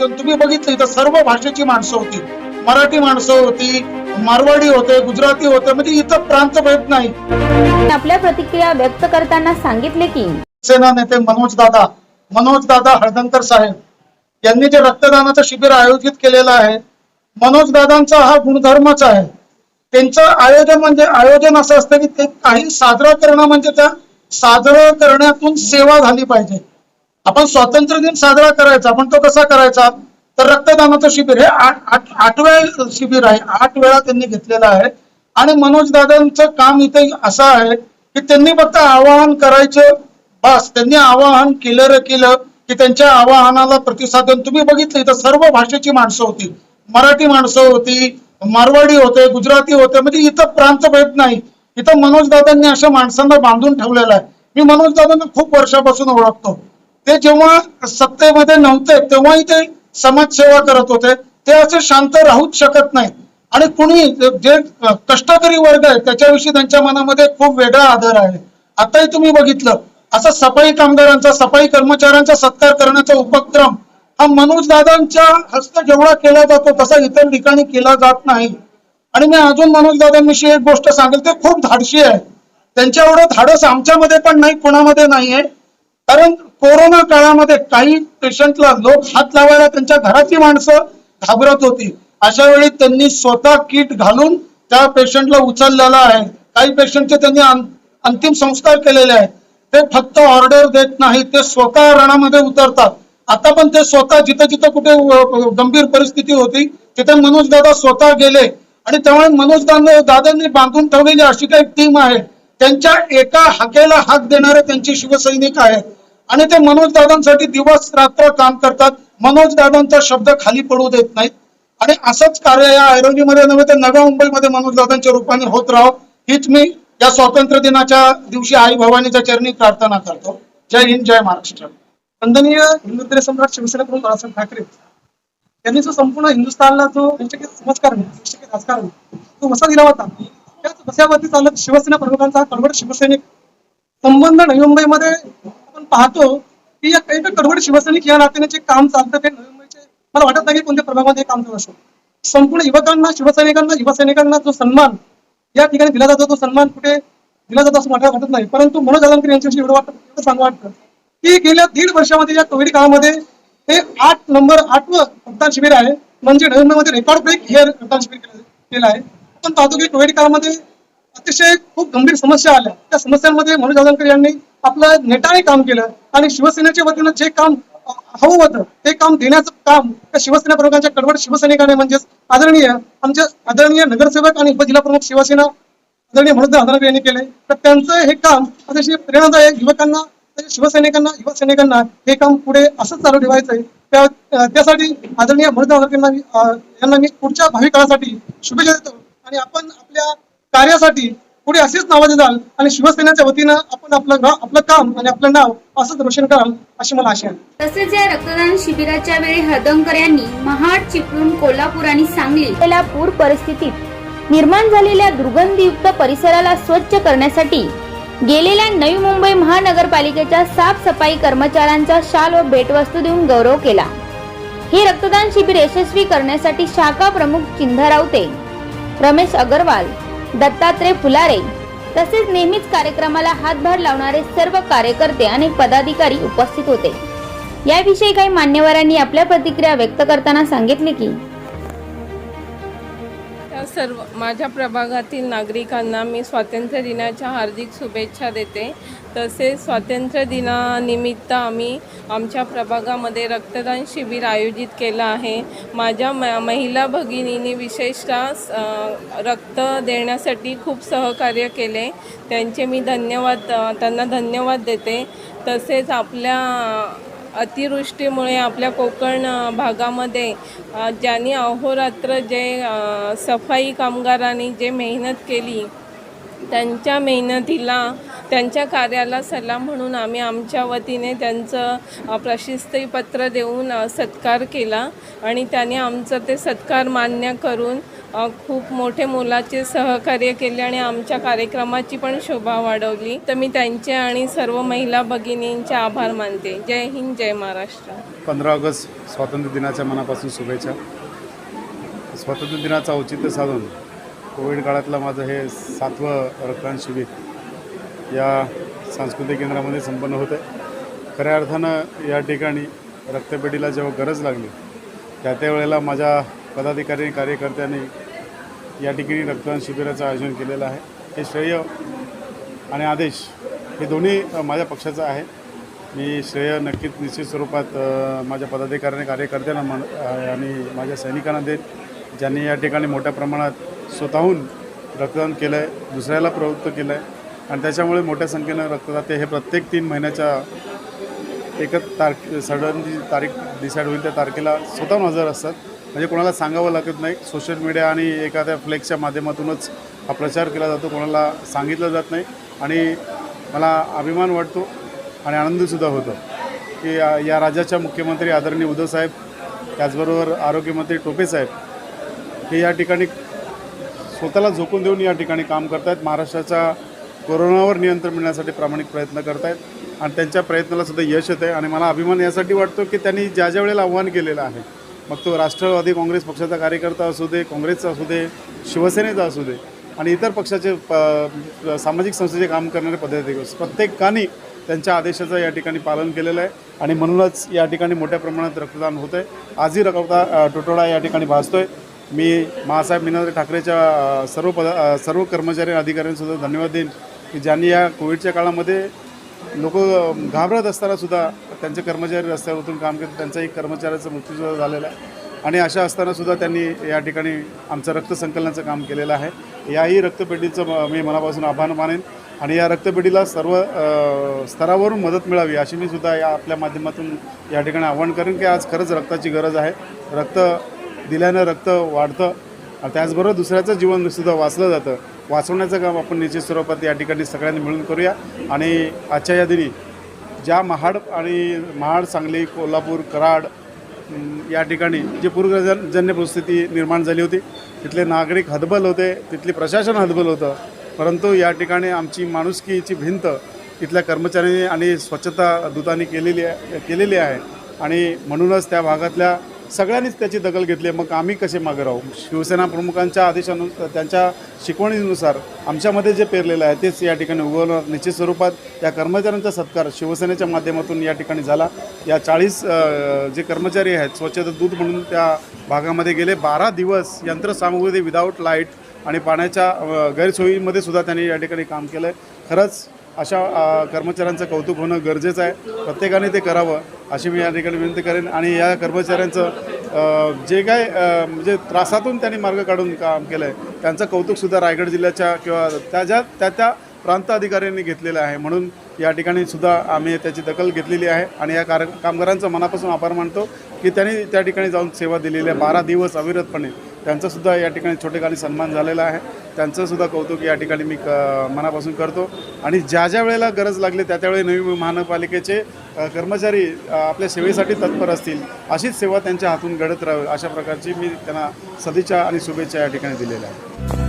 प्रतिसाद तुम्ही बघितलं इथं सर्व भाषेची माणसं होती. मराठी माणसं होती मारवाडी होते गुजराती होते म्हणजे इथं प्रांतभेद नाही. आपल्या प्रतिक्रिया व्यक्त करताना सांगितले की सेना नेते मनोज दादा मनोज दादा हळदणकर साहेब यांनी जे रक्तदानाचं शिबिर आयोजित केलेलं आहे मनोज दादांचा हा गुणधर्मच आहे. त्यांचं आयोजन म्हणजे आयोजन असं असतं की ते काही साजरा करणं म्हणजे त्या साजरं करण्यातून सेवा झाली पाहिजे. आपण स्वातंत्र्य दिन साजरा करायचा पण तो कसा करायचा? तर रक्तदानाचं शिबिर हे आठ आठव्या शिबिर आहे आठ वेळा त्यांनी घेतलेलं आहे. आणि मनोज दादांचं काम इथे असं आहे की त्यांनी फक्त आवाहन करायचं बस. त्यांनी आवाहन केलं र केलं की त्यांच्या आवाहनाला प्रतिसाद. तुम्ही बघितलं इथं सर्व भाषेची माणसं होती. मराठी माणसं होती मारवाडी होते गुजराती होते म्हणजे इथं प्रांतभेद नाही. इथं मनोज दादांनी अशा माणसांना बांधून ठेवलेलं आहे. मी मनोज दादांना खूप वर्षापासून ओळखतो. ते जेव्हा सत्तेमध्ये नव्हते तेव्हाही ते समाजसेवा करत होते. ते असे शांत राहूच शकत नाही आणि कुणी जे कष्टकरी वर्ग आहे त्याच्याविषयी त्यांच्या मनामध्ये खूप वेगळा आदर आहे. आताही तुम्ही बघितलं असा सफाई कामगारांचा सफाई कर्मचाऱ्यांचा सत्कार करण्याचा उपक्रम हा मनोज दादांच्या हस्ते जेवढा केला जातो तसा इतर ठिकाणी केला जात नाही. आणि मी अजून मनोज दादांविषयी एक गोष्ट सांगेल ते खूप धाडशी आहे. त्यांच्या एवढं धाडस आमच्यामध्ये पण नाही कुणामध्ये नाहीये. कारण कोरोना काळामध्ये काही पेशंटला लोक हात लावायला त्यांच्या घरातली माणसं घाबरत होती. अशा वेळी त्यांनी स्वतः किट घालून त्या पेशंटला उचललेला आहे. काही पेशंटचे त्यांनी अंतिम संस्कार केलेले आहेत. ते फक्त ऑर्डर देत नाही ते स्वतः रणामध्ये उतरतात. आता पण ते स्वतः जिथं जिथं कुठे गंभीर परिस्थिती होती तिथे मनोज दादा स्वतः गेले. आणि त्यामुळे मनोज दादांनी बांधून ठेवलेली अशी काही टीम आहे. त्यांच्या एका हाकेला हाक देणारे त्यांचे शिवसैनिक आहेत. आणि ते मनोज दादांसाठी दिवस रात्र काम करतात. मनोज दादांचा शब्द खाली पडू देत नाहीत. आणि असंच कार्य या ऐरोलीमध्ये नव्हे तर नव्या मुंबईमध्ये मनोज दादांच्या रूपाने होत राहो. हीच मी या स्वातंत्र्य दिनाच्या दिवशी आई भवानीच्या चरणी प्रार्थना करतो. जय हिंद जय महाराष्ट्र. वंदनीय हिंदुत्व सम्राट शिवसेना प्रमुख बाळासाहेब ठाकरे. त्यांनी जो संपूर्ण हिंदुस्थानला जो त्यांच्याकडे समाजकारण त्यांच्याकडे राजकारण तो वसा दिला होता. त्याच वसावरती चालत शिवसेना प्रमुखांचा हा कडवड शिवसैनिक संबंध नवी मुंबईमध्ये आपण पाहतो की या काही कडवड शिवसैनिक या नात्याने जे काम चालतं ते नवी मुंबईचे मला वाटत नाही कोणत्या प्रभागामध्ये काम करत असो संपूर्ण युवकांना शिवसैनिकांना युवसैनिकांना जो सन्मान या ठिकाणी दिला जातो तो सन्मान कुठे दिला जातो असं मला वाटत नाही. परंतु मनोज आलमकर यांच्याविषयी एवढं वाटत एवढं सांगा वाटतं की गेल्या दीड वर्षामध्ये या कोविड काळामध्ये ते आठ नंबर आठवं रक्तदान शिबिर आहे. म्हणजे नोव्हेंबरमध्ये रेकॉर्ड ब्रेक हे रक्तदान शिबिर केलं आहे. आपण पाहतो की कोविड काळामध्ये अतिशय खूप गंभीर समस्या आल्या. त्या समस्यांमध्ये मनोज आलमकर यांनी आपलं नेटाने काम केलं आणि शिवसेनेच्या वतीनं जे काम हवं होतं ते काम देण्याचं काम त्या शिवसेना प्रमुखांच्या कडवड शिवसैनिकाने म्हणजेच आदरणीय आमच्या आदरणीय नगरसेवक आणि उपजिल्हा प्रमुख शिवसेना आदरणीय मनोज आंधळकर यांनी केले. तर त्यांचं हे काम अतिशय प्रेरणादायक युवकांना शिवसैनिकांना युवा सैनिकांना हे काम पुढे असंच चालू ठेवायचंय. त्या त्यासाठी आदरणीय मनोज आंधळकर यांना मी, यांना मी पुढच्या भावी काळासाठी शुभेच्छा देतो. आणि आपण आपल्या कार्यासाठी पुढे असेच नावाचे जाल आणि शिवसेनेच्या वतीनं आपण आपलं आपलं काम आणि आपलं नाव असंच रोशन कराल अशी मला आशा आहे. तसेच या रक्तदान शिबिराच्या वेळी हळदणकर यांनी महाड चिपळूण कोल्हापूर आणि सांगली या पूर परिस्थितीत निर्माण झालेल्या दुर्गंधीयुक्त परिसराला स्वच्छ करण्यासाठी गेलेल्या नवी मुंबई महानगरपालिकेच्या साफसफाई कर्मचाऱ्यांचा शाल व भेटवस्तू देऊन गौरव केला. हे रक्तदान शिबिर यशस्वी करण्यासाठी शाखा प्रमुख चिंधा रावते रमेश अगरवाल दत्तात्रय फुलारे. तसेच नेहमीच कार्यक्रमाला हातभार लावणारे सर्व कार्यकर्ते आणि पदाधिकारी उपस्थित होते. याविषयी काही मान्यवरांनी आपल्या प्रतिक्रिया व्यक्त करताना सांगितले की सर्व माझ्या प्रभागातील नागरिकांना मी स्वातंत्र्य दिनाच्या हार्दिक शुभेच्छा देते. तसेच स्वातंत्र्य दिनानिमित्त आम्ही आमच्या प्रभागामध्ये रक्तदान शिबिर आयोजित केलं आहे. माझ्या म महिला भगिनींनी विशेषतः रक्त देण्यासाठी खूप सहकार्य केले. त्यांचे मी धन्यवाद त्यांना धन्यवाद देते. तसेच आपल्या अतिवृष्टीमुळे आपल्या कोकण भागामध्ये ज्यांनी अहोरात्र जे सफाई कामगारांनी जे मेहनत केली त्यांच्या मेहनतीला त्यांच्या कार्याला सलाम म्हणून आम्ही आमच्या वतीने त्यांचं अ, प्रशस्तीपत्र देऊन सत्कार केला. आणि त्याने आमचं ते सत्कार मान्य करून खूप मोठे मोलाचे सहकार्य केले आणि आमच्या कार्यक्रमाची पण शोभा वाढवली. तर मी त्यांचे आणि सर्व महिला भगिनींचे आभार मानते. जय हिंद जय महाराष्ट्र. पंधरा ऑगस्ट स्वातंत्र्य दिनाच्या मनापासून शुभेच्छा. स्वातंत्र्य दिनाचं औचित्य साधून कोविड काळातलं माझं हे सातवं रक्तदान शिबिर या सांस्कृतिक केंद्रामध्ये संपन्न होतं आहे. खऱ्या अर्थानं या ठिकाणी रक्तपेढीला जेव्हा गरज लागली त्या त्या वेळेला माझ्या पदाधिकारी आणि कार्यकर्त्यांनी या ठिकाणी रक्तदान शिबिराचं आयोजन केलेलं आहे. हे श्रेय आणि आदेश हे दोन्ही माझ्या पक्षाचं आहे. मी श्रेय नक्कीच निश्चित स्वरूपात माझ्या पदाधिकारी आणि कार्यकर्त्यांना म्हण आणि माझ्या सैनिकांना देत ज्यांनी या ठिकाणी मोठ्या प्रमाणात स्वतःहून रक्तदान केलं आहे दुसऱ्याला प्रवृत्त केलं आहे आणि त्याच्यामुळे मोठ्या संख्येनं रक्तदाते हे प्रत्येक तीन महिन्याच्या एकच तारख सडन जी तारीख डिसाईड होईल त्या तारखेला स्वतःहून हजर असतात. म्हणजे कोणाला सांगावं लागत नाही. सोशल मीडिया आणि एखाद्या फ्लेक्सच्या माध्यमातूनच हा प्रचार केला जातो. कोणाला सांगितलं जात नाही. आणि मला अभिमान वाटतो आणि आनंदसुद्धा होतो की या या राज्याच्या मुख्यमंत्री आदरणीय उद्धवसाहेब त्याचबरोबर आरोग्यमंत्री टोपेसाहेब हे या ठिकाणी स्वतःला झोकून देऊन या ठिकाणी काम करत आहेत महाराष्ट्राच्या कोरोनावर नियंत्रण मिळण्यासाठी प्रामाणिक प्रयत्न करत आहेत आणि त्यांच्या प्रयत्नाला सुद्धा यश येत आहे आणि मला अभिमान यासाठी वाटतो की त्यांनी ज्या ज्या वेळेला आव्हान केलेलं आहे मग तो राष्ट्रवादी काँग्रेस पक्षाचा कार्यकर्ता असू दे काँग्रेसचा असू दे शिवसेनेचा असू दे आणि इतर पक्षाचे प सामाजिक संस्थेचे काम करणारे पद्धती प्रत्येकाने त्यांच्या आदेशाचं या ठिकाणी पालन केलेलं आहे आणि म्हणूनच या ठिकाणी मोठ्या प्रमाणात रक्तदान होतं आहे आजही रक्तदा टोटोळा या ठिकाणी भासतो आहे मी महासाहेब मीनाद्री ठाकरेच्या सर्व पद सर्व कर्मचारी अधिकाऱ्यांसुद्धा धन्यवाद देईन. की ज्यांनी या कोविडच्या काळामध्ये लोक घाबरत असतानासुद्धा त्यांचे कर्मचारी रस्त्यावर उतरून काम करत त्यांचाही कर्मचाऱ्याचा मृत्यूसुद्धा झालेला आहे. आणि अशा असतानासुद्धा त्यांनी या ठिकाणी आमचं रक्त संकलनाचं काम केलेलं आहे. याही रक्तपेढीचं म- मी मनापासून आभार मानेन. आणि या रक्तपेढीला सर्व स्तरावरून मदत मिळावी अशी मी सुद्धा या आपल्या माध्यमातून या ठिकाणी आव्हान करेन की आज खरंच रक्ताची गरज आहे. रक्त दिल्यानं रक्त वाढतं आणि त्याचबरोबर दुसऱ्याचं जीवनसुद्धा वाचलं जातं. वाचवण्याचं काम आपण निश्चित स्वरूपात या ठिकाणी सगळ्यांनी मिळून करूया. आणि आजच्या या दिनी ज्या महाड आणि महाड सांगली कोल्हापूर कराड या ठिकाणी जी पूरग्रजन परिस्थिती निर्माण झाली होती तिथले नागरिक हतबल होते तिथले प्रशासन हतबल होतं. परंतु या ठिकाणी आमची माणुसकीची भिंत तिथल्या कर्मचाऱ्यांनी आणि स्वच्छता दूतांनी केलेली आहे केलेली आहे. आणि म्हणूनच त्या भागातल्या सगळ्यांनीच त्याची दखल घेतली आहे. मग आम्ही कसे मागे राहू? शिवसेना प्रमुखांच्या आदेशानुसार त्यांच्या शिकवणीनुसार आमच्यामध्ये जे पेरलेलं आहे तेच या ठिकाणी उगवणार. निश्चित स्वरूपात या कर्मचाऱ्यांचा सत्कार शिवसेनेच्या माध्यमातून या ठिकाणी झाला. या चाळीस जे कर्मचारी आहेत स्वच्छता दूत म्हणून त्या भागामध्ये गेले. बारा दिवस यंत्रसामुग्री विदाऊट लाइट आणि पाण्याच्या गैरसोयीमध्ये सुद्धा त्यांनी या ठिकाणी काम केलं आहे खरंच अशा कर्मचाऱ्यांचं कौतुक होणं गरजेचं आहे. प्रत्येकाने ते करावं. अशी मी या ठिकाणी विनंती करेन. आणि या कर्मचाऱ्यांचं जे काय म्हणजे त्रासातून त्यांनी मार्ग काढून काम केलं आहे त्यांचं कौतुकसुद्धा रायगड जिल्ह्याच्या किंवा त्या ज्या त्या त्या प्रांत अधिकाऱ्यांनी घेतलेलं आहे. म्हणून या ठिकाणी सुद्धा आम्ही त्याची दखल घेतलेली आहे आणि या कार कामगारांचं मनापासून आभार मानतो की त्यांनी त्या ठिकाणी जाऊन सेवा दिलेली आहे. बारा दिवस अविरतपणे त्यांचासुद्धा या ठिकाणी छोटेखानी सन्मान झालेला आहे. त्यांचंसुद्धा कौतुक या ठिकाणी मी क मनापासून करतो. आणि ज्या ज्या वेळेला गरज लागली त्या त्यावेळी नवी महानगरपालिकेचे कर्मचारी आपल्या सेवेसाठी तत्पर असतील अशीच सेवा त्यांच्या हातून घडत राहावी अशा प्रकारची मी त्यांना सदिच्छा आणि शुभेच्छा या ठिकाणी दिलेल्या आहे